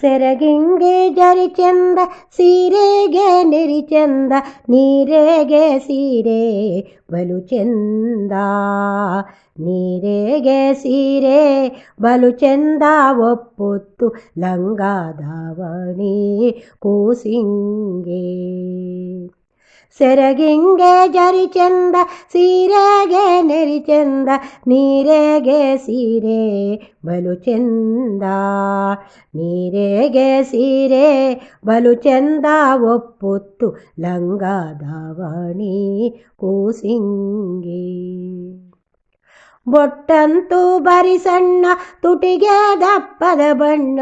ಸೆರಗಿಂಗೆ ಜರಿ ಚಂದ ಸೀರೆಗೆ ನೆರಿ ಚಂದ ನೀರೆಗೆ ಸೀರೆ ಬಲು ಚಂದ ನೀರೆಗೆ ಸೀರೆ ಬಲು ಚಂದ ಒಪ್ಪೊತ್ತು ಲಂಗ ದಾವಣಿ ಕೂಸಿಂಗೆ ಸೆರಗಿಂಗೆ ಜರಿ ಚಂದ, ಸೀರೆಗೆ ನೆರಿ ಚಂದ, ನೀರೆಗೆ ಸೀರೆ ಬಲು ಚಂದ. ನೀರೆಗೆ ಸೀರೆ ಬಲು ಚಂದ, ಒಪ್ಪುತ್ತು ಲಂಗ ಕೂಸಿಂಗಿ ಕೂಸಿಂಗೆ. ಬೊಟ್ಟಂತೂ ಬರಿ ಸಣ್ಣ, ತುಟಿಗೆ ದಪ್ಪದ ಬಣ್ಣ.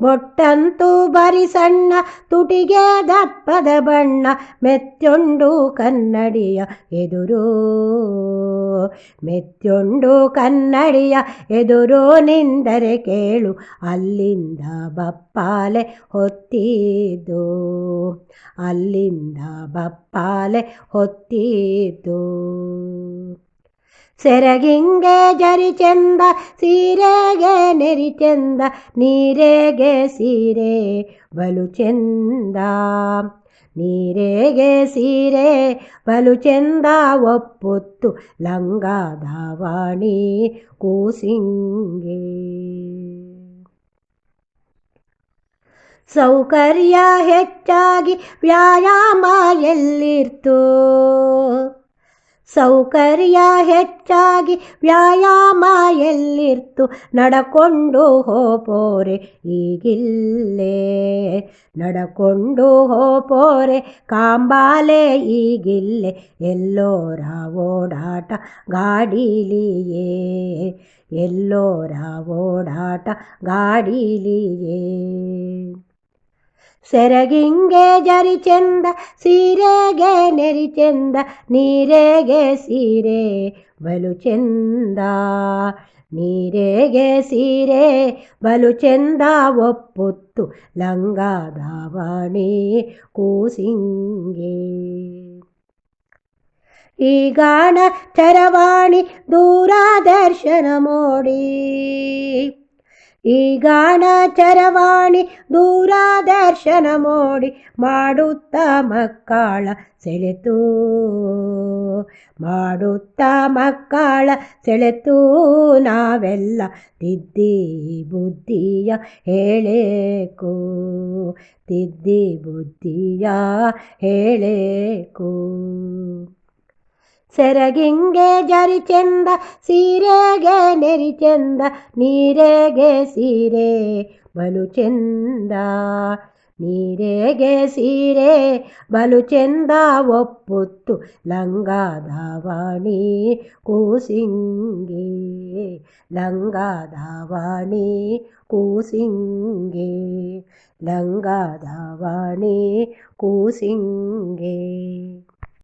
ಬೊಟ್ಟಂತೂ ಬರಿ ಸಣ್ಣ ತುಟಿಗೆ ದಪ್ಪದ ಬಣ್ಣ, ಮೆತ್ತೊಂಡು ಕನ್ನಡಿಯ ಎದುರು. ಮೆತ್ತೊಂಡು ಕನ್ನಡಿಯ ಎದುರು ನಿಂದರೆ ಕೇಳು, ಅಲ್ಲಿಂದ ಬಪ್ಪಾಲೆ ಹೊತ್ತಿದ್ದು. ಅಲ್ಲಿಂದ ಬಪ್ಪಾಲೆ ಹೊತ್ತಿದ್ದು. ಸೆರಗಿಂಗೆ ಜರಿ ಚಂದ, ಸೀರೆಗೆ ನೆರಿ ಚಂದ, ನೀರೆಗೆ ಸೀರೆ ಬಲು ಚೆಂದ. ನೀರೆಗೆ ಸೀರೆ ಬಲು ಚೆಂದ, ಒಪ್ಪುತ್ತು ಲಂಗ ದಾವಾಣಿ ಕೂಸಿಂಗೆ. ಸೌಕರ್ಯ ಹೆಚ್ಚಾಗಿ ವ್ಯಾಯಾಮ ಎಲ್ಲಿರ್ತು? ಸೌಕರ್ಯ ಹೆಚ್ಚಾಗಿ ವ್ಯಾಯಾಮ ಎಲ್ಲಿರ್ತು ನಡಕೊಂಡು ಹೋಪೋರೆ, ಈಗಿಲ್ಲೇ. ನಡಕೊಂಡು ಹೋಪೋರೆ, ಕಾಂಬಾಲೆ ಈಗಿಲ್ಲೆ. ಎಲ್ಲೋರ ಓಡಾಟ ಗಾಡಿಲಿಯೇ. ಎಲ್ಲೋರ ಓಡಾಟ ಗಾಡಿಲಿಯೇ. ಸೆರಗಿಂಗೆ ಜರಿ ಚೆಂದ, ಸೀರೆಗೆ ನೆರಿ ಚೆಂದ, ನೀರೆಗೆ ಸೀರೆ ಬಲು ಚೆಂದ. ನೀರೆಗೆ ಸೀರೆ ಬಲು ಚೆಂದ, ಒಪ್ಪುತ್ತು ಲಂಗ ಕೂಸಿಂಗೆ. ಗಾಣ ಚರವಾಣಿ ದೂರದರ್ಶನ ಮೋಡಿ. ಈಗಾಣ ಚರವಾಣಿ ದೂರದರ್ಶನ ಮೋಡಿ ಮಾಡುತ್ತ ಮಕ್ಕಳ ಸೆಳೆತು. ಮಾಡುತ್ತ ಮಕ್ಕಳ ಸೆಳೆತು. ನಾವೆಲ್ಲ ತಿದ್ದಿ ಬುದ್ಧಿಯ ಹೇಳೇಕು. ತಿದ್ದಿ ಬುದ್ಧಿಯ ಹೇಳೇಕು. ಸೆರಗಿಂಗೆ ಜರಿ ಚೆಂದ, ಸೀರೆಗೆ ನೆರಿ ಚೆಂದ, ನೀರೆಗೆ ಸೀರೆ ಬಲು ಚೆಂದ. ನೀರೆಗೆ ಸೀರೆ ಬಲು ಚೆಂದ, ಒಪ್ಪುತ್ತು ಲಂಗ ದಾವಣಿ ಕೂಸಿಂಗೆ. ಲಂಗ ದಾವಣಿ ಕೂಸಿಂಗೆ. ಲಂಗ ದಾವಣಿ ಕೂಸಿಂಗೆ.